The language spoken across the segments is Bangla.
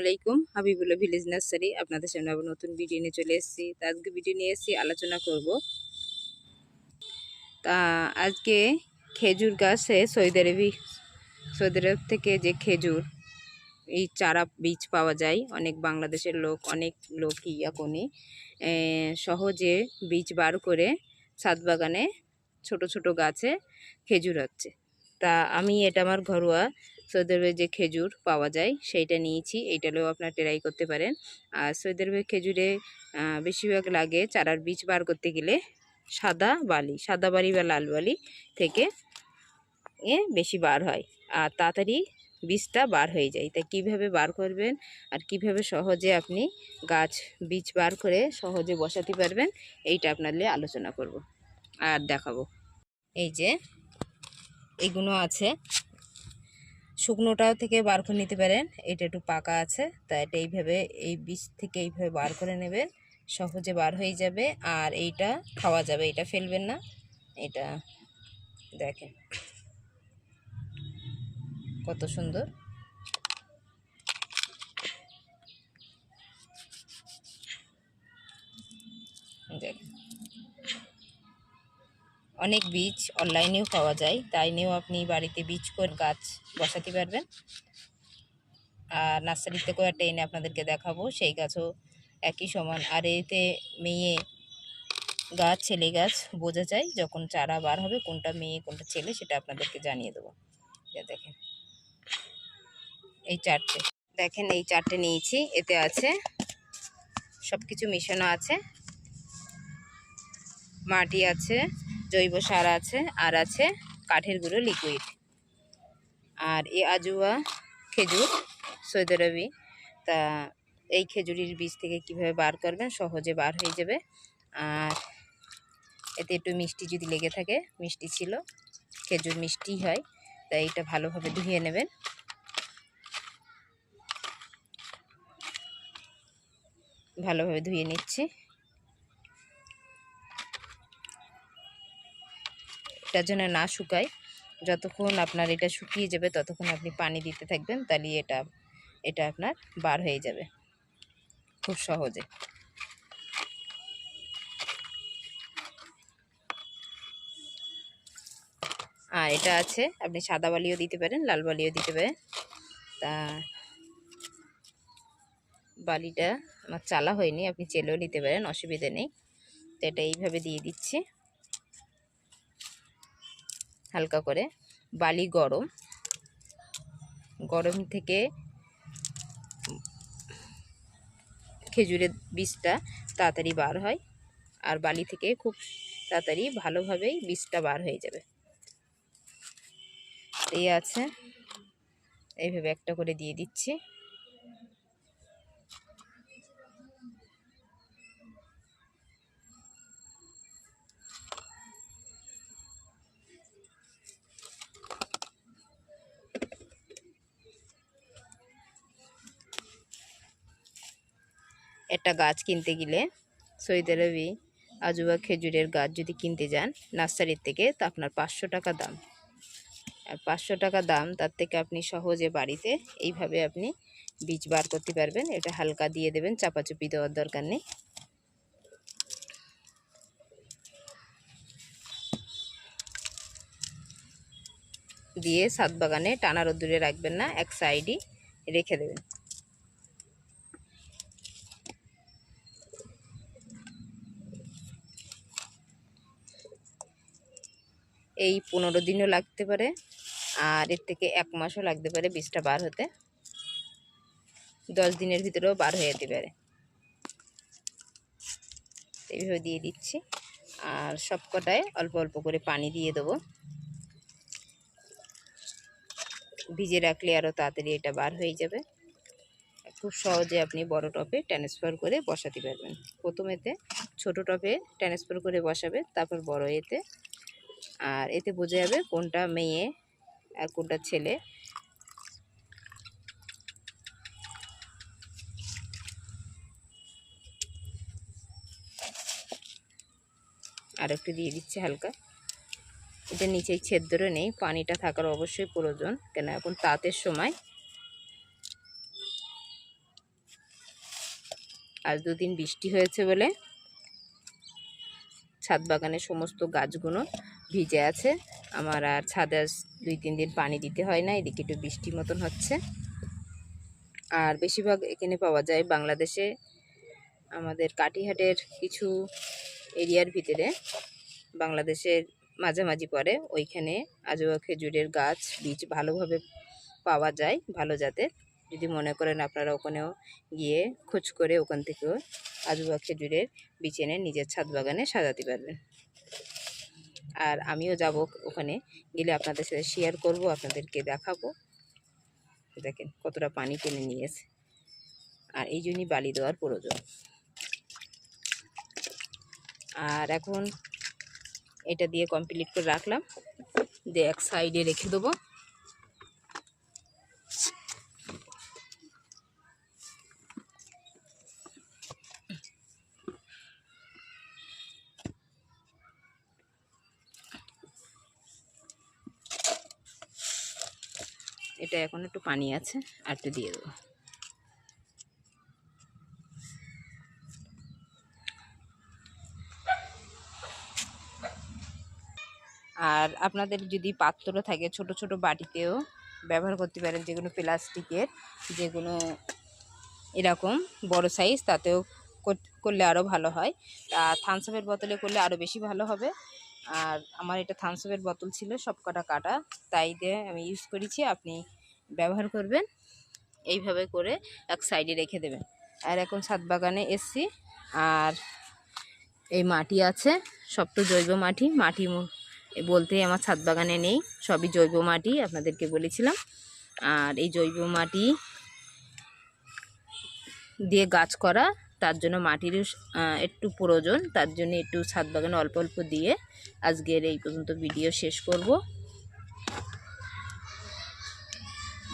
আলাইকুম হাবিবুল্লাহ ভিলেজ নার্সারি। আপনাদের সামনে আবার নতুন ভিডিও নিয়ে চলে এসেছি। তা আজকে ভিডিও নিয়ে এসেছি, আলোচনা করব। তা আজকে খেজুর গাছে সৌদি আরবি সৌদি আরব থেকে যে খেজুর, এই চারা বীজ পাওয়া যায়, অনেক বাংলাদেশের লোক, অনেক লোক ইয়া কোনি সহজে বীজ বার করে ছাদ বাগানে ছোট ছোট গাছে খেজুর হচ্ছে। তা আমি, এটা আমার ঘরোয়া সৌদি যে খেজুর পাওয়া যায়, সেইটা নিয়েছি। এইটালেও আপনার ট্রাই করতে পারেন। আর সৌদি খেজুরে বেশিরভাগ লাগে চারার বীজ বার করতে গেলে সাদা বালি সাদা বালি বা লাল বালি থেকে এ বেশি বার হয়। আর তাড়াতাড়ি বীজটা বার হয়ে যায়। তাই কীভাবে বার করবেন আর কীভাবে সহজে আপনি গাছ বীজ বার করে সহজে বসাতে পারবেন, এইটা আপনাদের আলোচনা করব। আর দেখাবো। এই যে এইগুলো আছে। শুকনোটা থেকে বার করে নিতে পারেন। এটা একটু পাকা আছে তা এটা এইভাবে, এই বীজ থেকে এইভাবে বার করে নেবেন। সহজে বার হয়ে যাবে আর এইটা খাওয়া যাবে, এটা ফেলবেন না। এটা দেখেন কত সুন্দর। দেখেন অনেক বীজ অনলাইনেও পাওয়া যায়। তাই নিয়েও আপনি বাড়িতে বীজ করে, গাছ বসাতে পারবেন। আর নার্সারিতে কয়েকটা এনে আপনাদেরকে দেখাবো। সেই গাছও একই সমান। আর এতে মেয়ে গাছ, ছেলে গাছ বোঝা যায় যখন চারা বার হবে, কোনটা মেয়ে, কোনটা ছেলে, সেটা আপনাদেরকে জানিয়ে দেবো। দেখেন। এই চারটে। দেখেন, এই চারটে নিয়েছি। এতে আছে সব কিছু মেশানো আছে। মাটি আছে। জৈব সার আছে, আর আছে কাঠের গুঁড়ো লিকুইড আর এ আজুয়া খেজুর সৌদি তা এই খেজুরির বীজ থেকে কীভাবে বার করবেন সহজে বার হয়ে যাবে। আর এতে একটু মিষ্টি যদি লেগে থাকে, মিষ্টি ছিল, খেজুর মিষ্টি হয়, তাই এটা ভালোভাবে ধুয়ে নেবেন। ভালোভাবে ধুয়ে নিচ্ছি। এটা যেন না শুকায়। যতক্ষণ আপনার এটা শুকিয়ে যাবে, ততক্ষণ আপনি পানি দিতে থাকবেন, তাহলে এটা এটা আপনার বার হয়ে যাবে। খুব সহজে। আর এটা আছে, আপনি সাদা বালিও দিতে পারেন, লাল বালিও দিতে পারেন। তা বালিটা আমার চালা হয়নি, আপনি চেলেও নিতে পারেন, অসুবিধা নেই। তো এটা এইভাবে দিয়ে দিচ্ছি। হালকা করে বালি গরম। গরম থেকে খেজুরের বীজটা তাড়াতাড়ি বার হয় আর বালি থেকে খুব তাড়াতাড়ি ভালোভাবেই বীজটা বার হয়ে যাবে। এই আছে। এইভাবে একটা করে দিয়ে দিচ্ছি। একটা গাছ কিনতে গেলে সৌদি আরবি আজুবা খেজুরের গাছ যদি কিনতে যান নার্সারির থেকে, তা আপনার পাঁচশো টাকা দাম। আর পাঁচশো টাকা দাম, তার থেকে আপনি সহজে বাড়িতে এইভাবে আপনি বীজ বার করতে পারবেন। এটা হালকা দিয়ে দেবেন, চাপাচুপি দেওয়ার দরকার নেই। দিয়ে সাত বাগানে টানা রোদ্দুরে রাখবেন না, এক সাইডই রেখে দেবেন। এই পনেরো দিনও লাগতে পারে। আর এর থেকে এক মাসও লাগতে পারে বীজটা বার হতে। দশ দিনের ভিতরেও বার হয়ে যেতে পারে। এইভাবে দিয়ে দিচ্ছি। আর সব কটায় অল্প অল্প করে পানি দিয়ে দেবো। ভিজে রাখলে আরও তাড়াতাড়ি এটা বার হয়ে যাবে। খুব সহজে আপনি বড় টপে ট্রান্সফার করে বসাতে পারবেন। প্রথমেতে ছোট টপে ট্রান্সফার করে বসাবে, তারপর বড় এতে আর এতে বোঝা যাবে কোনটা মেয়ে আর কোনটা ছেলে। আর একটু দিয়ে দিচ্ছে হালকা। এটা নিচে ছেদ্র নেই, পানিটা থাকার অবশ্যই প্রয়োজন, কেন এখন তাঁতের সময়। আজ দুদিন বৃষ্টি হয়েছে বলে ছাদ বাগানের সমস্ত গাছগুলো ভিজে আছে। আমার আর ছাদে দুই, তিন দিন পানি দিতে হয় না, এদিকে একটু বৃষ্টি মতন হচ্ছে। আর বেশিরভাগ এখানে পাওয়া যায় বাংলাদেশে। আমাদের কাটিহাটের কিছু এরিয়ার ভিতরে বাংলাদেশের মাঝামাঝি পড়ে ওইখানে আজোয়া খেজুরের গাছ, বীজ ভালোভাবে পাওয়া যায়, ভালো জাতের। যদি মনে করেন আপনারা ওখানেও গিয়ে খোঁজ করে ওখান থেকেও আজোয়া খেজুরের বীজ এনে নিজের ছাদ বাগানে সাজাতে পারবেন। আর আমিও যাব ওখানে গেলে আপনাদের সাথে শেয়ার করব, আপনাদেরকে দেখাবো। দেখেন কতটা পানি টেনে নিয়েছে। আর এই জন্যই বালি দেওয়ার প্রয়োজন। আর এখন এটা দিয়ে কমপ্লিট করে রাখলাম। দিয়ে এক সাইডে রেখে দেবো। এটা এখন একটু পানি আছে আর একটু দিয়ে দেবো। আর আপনাদের যদি পাত্র থাকে ছোট ছোট বাটিতেও ব্যবহার করতে পারেন যেগুলো প্লাস্টিকের যেগুলো এরকম বড় সাইজ তাতেও করলে আরও ভালো হয়। আর থামসাপের বোতলে করলে আরও বেশি ভালো হবে। আর আমার এটা থামসাপের বোতল ছিল সব কটা। কাটা তাই দিয়ে আমি ইউজ করেছি। আপনি ব্যবহার করবেন, এইভাবে করে এক সাইডে রেখে দেবেন। আর এখন ছাদ বাগানে এসছি, আর এই মাটি আছে, সব তো জৈব মাটি। মাটি বলতে আমার ছাদ বাগানে নেই, সবই জৈব মাটি, আপনাদেরকে বলেছিলাম। আর এই জৈব মাটি দিয়ে গাছ করা, তার জন্য মাটির একটু প্রয়োজন। তার জন্য একটু ছাদ বাগানে অল্প অল্প দিয়ে আজকের এই পর্যন্ত ভিডিও শেষ করব।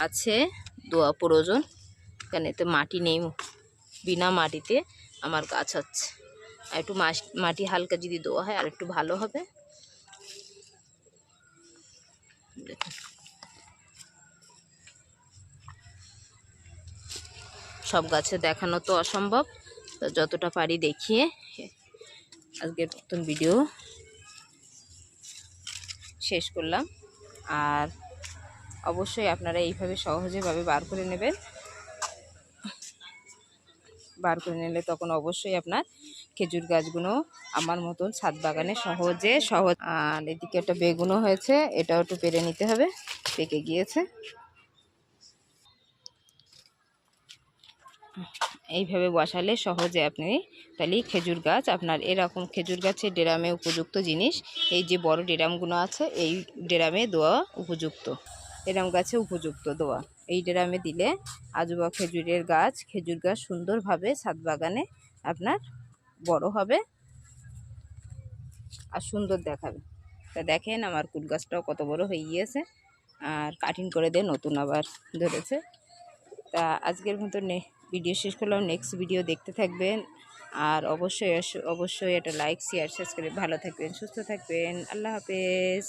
আছে, দোয়া প্রয়োজন। এখানে তো মাটি নেই, বিনা মাটিতে আমার গাছ হচ্ছে। আর একটু মাটি হালকা যদি দেওয়া হয়, আর একটু ভালো হবে। সব গাছে দেখানো তো অসম্ভব যতটা পারি দেখিয়ে আজকের নতুন ভিডিও শেষ করলাম। আর অবশ্যই আপনারা এইভাবে সহজেভাবে বার করে নেবেন। বার করে নিলে তখন অবশ্যই আপনার খেজুর গাছগুলো আমার মতন ছাদ বাগানে সহজে সহজ। আর এদিকে একটা বেগুনও হয়েছে, এটাও একটু পেরে নিতে হবে, পেকে গিয়েছে। এইভাবে বসালে সহজে আপনি তাহলে খেজুর গাছ, আপনার এরকম খেজুর গাছের ডেরামে উপযুক্ত জিনিস, এই যে বড় ডেরামগুলো আছে, এই ডেরামে দেওয়া উপযুক্ত। ডেরাম গাছে উপযুক্ত দেওয়া এই ড্রামে দিলে আজুবা খেজুরের গাছ, খেজুর গাছ সুন্দরভাবে ছাদ বাগানে আপনার বড় হবে আর সুন্দর দেখাবে। তা দেখেন আমার কুল গাছটাও কত বড় হয়ে গিয়েছে আর কাটিং করে দিয়ে নতুন আবার ধরেছে। তা আজকের মতো ভিডিও শেষ করলাম। নেক্সট ভিডিও দেখতে থাকবেন আর অবশ্যই অবশ্যই এটা লাইক শেয়ার সাবস্ক্রাইব ভালো থাকবেন, সুস্থ থাকবেন। আল্লাহ হাফেজ।